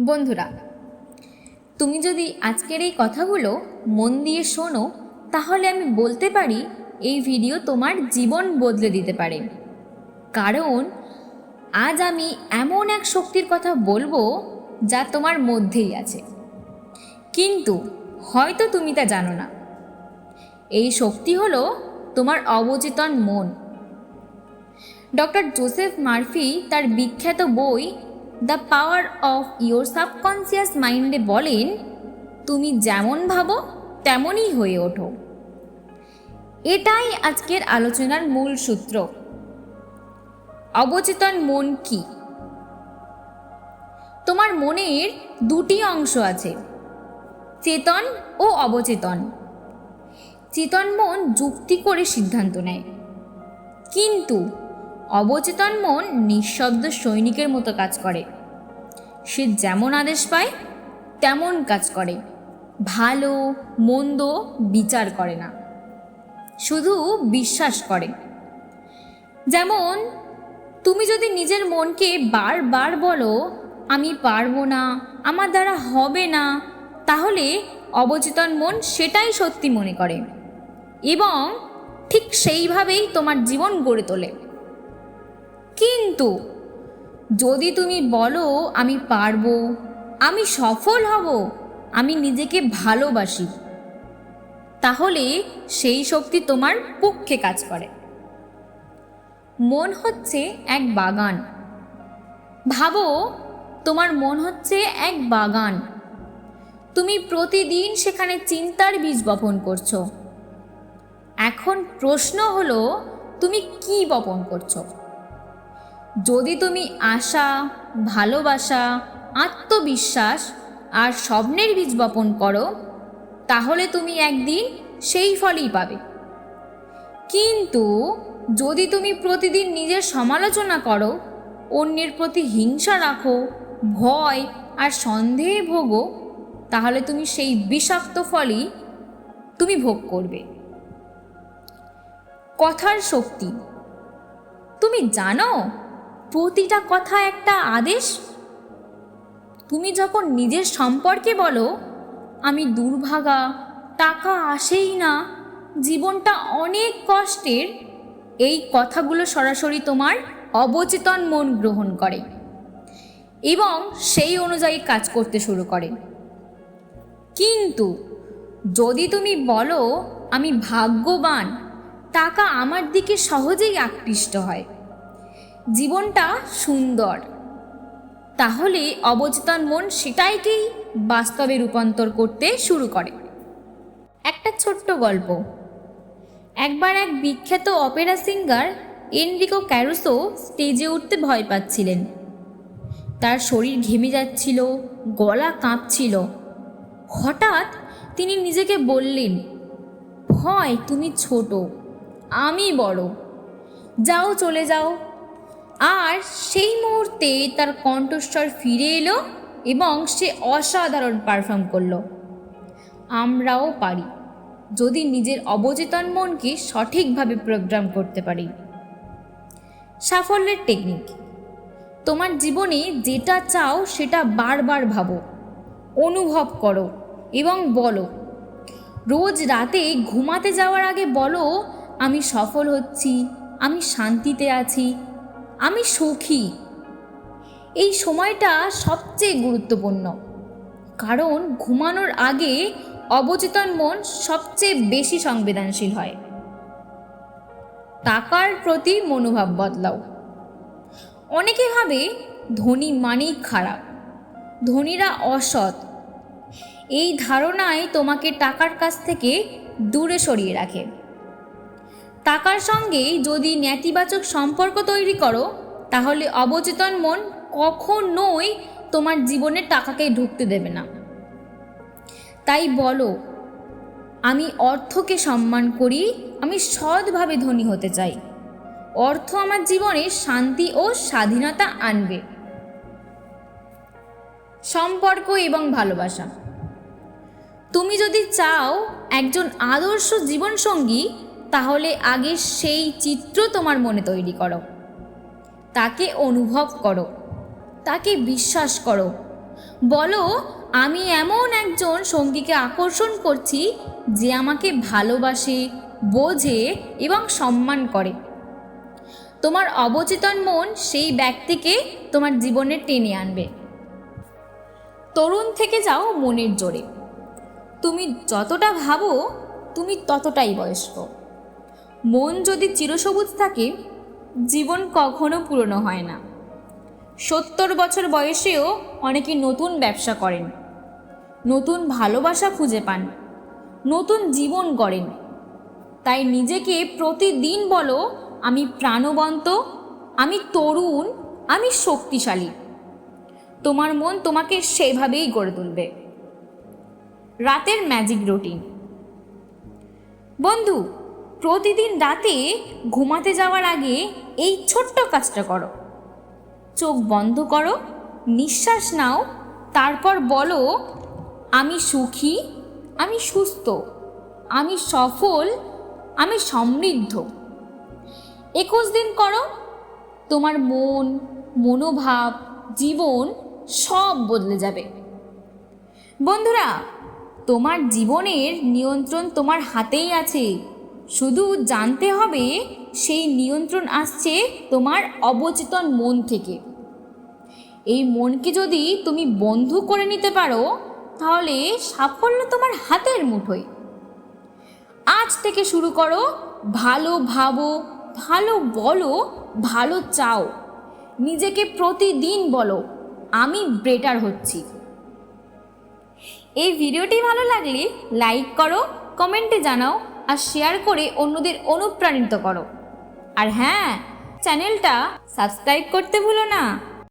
বন্ধুরা, তুমি যদি আজকের এই কথাগুলো মন দিয়ে শোনো, তাহলে আমি বলতে পারি এই ভিডিও তোমার জীবন বদলে দিতে পারে। কারণ, আজ আমি এমন এক শক্তির কথা বলব যা তোমার মধ্যেই আছে। কিন্তু, হয়তো তুমি তা জানো না। এই শক্তি হলো তোমার অবচেতন মন। ডক্টর জোসেফ মার্ফি তার বিখ্যাত বই the power of your subconscious মাইন্ডে বলেন, তুমি যেমন ভাবো, তেমনই হয়ে ওঠো। এটাই আজকের আলোচনার মূল সূত্র। অবচেতন মন কি? তোমার মনের দুটি অংশ আছে, চেতন ও অবচেতন। চেতন মন যুক্তি করে সিদ্ধান্ত নেয়। কিন্তু অবচেতন মন নিঃশব্দ সৈনিকের মতো কাজ করে। সে যেমন আদেশ পায়, তেমন কাজ করে। ভালো, মন্দ বিচার করে না। শুধু বিশ্বাস করে। যেমন, তুমি যদি নিজের মনকে বারবার বলো, আমি পারব না, আমার দ্বারা হবে না তাহলে অবচেতন মন সেটাই সত্যি মনে করে। এবং ঠিক সেইভাবেই তোমার জীবন গড়ে তোলে। কিন্তু যদি তুমি বলো, আমি পারব, আমি সফল হব, আমি নিজেকে ভালোবাসি, তাহলে সেই শক্তি তোমার পক্ষে কাজ করে। মন হচ্ছে এক বাগান। ভাবো, তোমার মন হচ্ছে এক বাগান। তুমি প্রতিদিন সেখানে চিন্তার বীজ বপন করছ। এখন প্রশ্ন হলো, তুমি কি বপন করছ? যদি তুমি আশা, ভালোবাসা, আত্মবিশ্বাস আর স্বপ্নের বীজ বপন করো, তাহলে তুমি একদিন সেই ফলই পাবে। কিন্তু যদি তুমি প্রতিদিন নিজের সমালোচনা করো, অন্যের প্রতি হিংসা রাখো, ভয় আর সন্দেহে ভোগো, তাহলে তুমি সেই বিষাক্ত ফলই তুমি ভোগ করবে। কথার শক্তি। তুমি জানো প্রতিটা কথা একটা আদেশ? তুমি যখন নিজের সম্পর্কে বলো, আমি দুর্ভাগা, টাকা আসেই না, জীবনটা অনেক কষ্টের, এই কথাগুলো সরাসরি তোমার অবচেতন মন গ্রহণ করে এবং সেই অনুযায়ী কাজ করতে শুরু করে। কিন্তু যদি তুমি বলো, আমি ভাগ্যবান, টাকা আমার দিকে সহজেই আকৃষ্ট হয় জীবনটা সুন্দর। তাহলে অবচেতন মন সেটাইকেই বাস্তবে রূপান্তর করতে শুরু করে। একটা ছোট্ট গল্প। একবার এক বিখ্যাত অপেরা সিঙ্গার, এনরিকো ক্যারোসো স্টেজে উঠতে ভয় পাচ্ছিলেন। তার শরীর ঘেমে যাচ্ছিল, গলা কাঁপছিল। হঠাৎ তিনি নিজেকে বললেন, ভয়, তুমি ছোট, আমি বড়। যাও, চলে যাও। আর সেই মুহূর্তে তার কণ্ঠস্বর ফিরে এলো এবং সে অসাধারণ পারফর্ম করল। আমরাও পারি, যদি নিজের অবচেতন মনকে সঠিকভাবে প্রোগ্রাম করতে পারি। সাফল্যের টেকনিক তোমার জীবনে যেটা চাও সেটা বারবার ভাবো, অনুভব করো এবং বলো, রোজ রাতে ঘুমাতে যাওয়ার আগে বলো, আমি সফল হচ্ছি, আমি শান্তিতে আছি আমি সুখী। এই সময়টা সবচেয়ে গুরুত্বপূর্ণ। কারণ ঘুমানোর আগে অবচেতন মন সবচেয়ে বেশি সংবেদনশীল হয়। টাকার প্রতি মনোভাব বদলাও। অনেকে ভাবে ধনী মানেই খারাপ, ধনীরা অসৎ। এই ধারণায় তোমাকে টাকার কাছ থেকে দূরে সরিয়ে রাখে। টাকার সঙ্গে যদি নেতিবাচক সম্পর্ক তৈরি করো, তাহলে অবচেতন মন কখনোই তোমার জীবনে টাকাকে ঢুকতে দেবে না। তাই বলো, আমি অর্থকে সম্মান করি, আমি সৎভাবে ধনী হতে চাই। অর্থ আমার জীবনে শান্তি ও স্বাধীনতা আনবে। সম্পর্ক এবং ভালোবাসা। তুমি যদি চাও একজন আদর্শ জীবনসঙ্গী তাহলে আগে সেই চিত্র তোমার মনে তৈরি করো। তাকে অনুভব করো। তাকে বিশ্বাস করো। বলো, আমি এমন একজন সঙ্গীকে আকর্ষণ করছি যে আমাকে ভালোবাসে, বোঝে এবং সম্মান করে। তোমার অবচেতন মন সেই ব্যক্তিকে তোমার জীবনে টেনে আনবে। তরুণ থেকে যাও মনের জোরে। তুমি যতটা ভাবো, তুমি ততটাই বয়স্ক। মন যদি চিরসবুজ থাকে, জীবন কখনো পুরনো হয় না। সত্তর বছর বয়সেও অনেকে নতুন ব্যবসা করেন, নতুন ভালোবাসা খুঁজে পান, নতুন জীবন গড়েন। তাই নিজেকে প্রতিদিন বলো, আমি প্রাণবন্ত, আমি তরুণ, আমি শক্তিশালী। তোমার মন তোমাকে সেভাবেই গড়ে তুলবে। রাতের ম্যাজিক রুটিন। বন্ধু প্রতিদিন রাতে ঘুমাতে যাওয়ার আগে এই ছোট্ট কাজটা করো। চোখ বন্ধ করো, নিঃশ্বাস নাও, তারপর বলো, আমি সুখী, আমি সুস্থ, আমি সফল, আমি সমৃদ্ধ। একুশ দিন করো, তোমার মন, মনোভাব, জীবন সব বদলে যাবে। বন্ধুরা, তোমার জীবনের নিয়ন্ত্রণ তোমার হাতেই আছে। শুধু জানতে হবে সেই নিয়ন্ত্রণ আসছে তোমার অবচেতন মন থেকে। এই মনকে যদি তুমি বন্ধ করে নিতে পারো, তাহলে সাফল্য তোমার হাতের মুঠোয়। আজ থেকে শুরু করো, ভালো ভাবো, ভালো বলো, ভালো চাও। নিজেকে প্রতিদিন বলো, আমি বেটার হচ্ছি। এই ভিডিওটি ভালো লাগলে লাইক করো কমেন্টে জানাও। আর শেয়ার করে অন্যদের অনুপ্রাণিত করো। আর হ্যাঁ চ্যানেলটা সাবস্ক্রাইব করতে ভুলো না।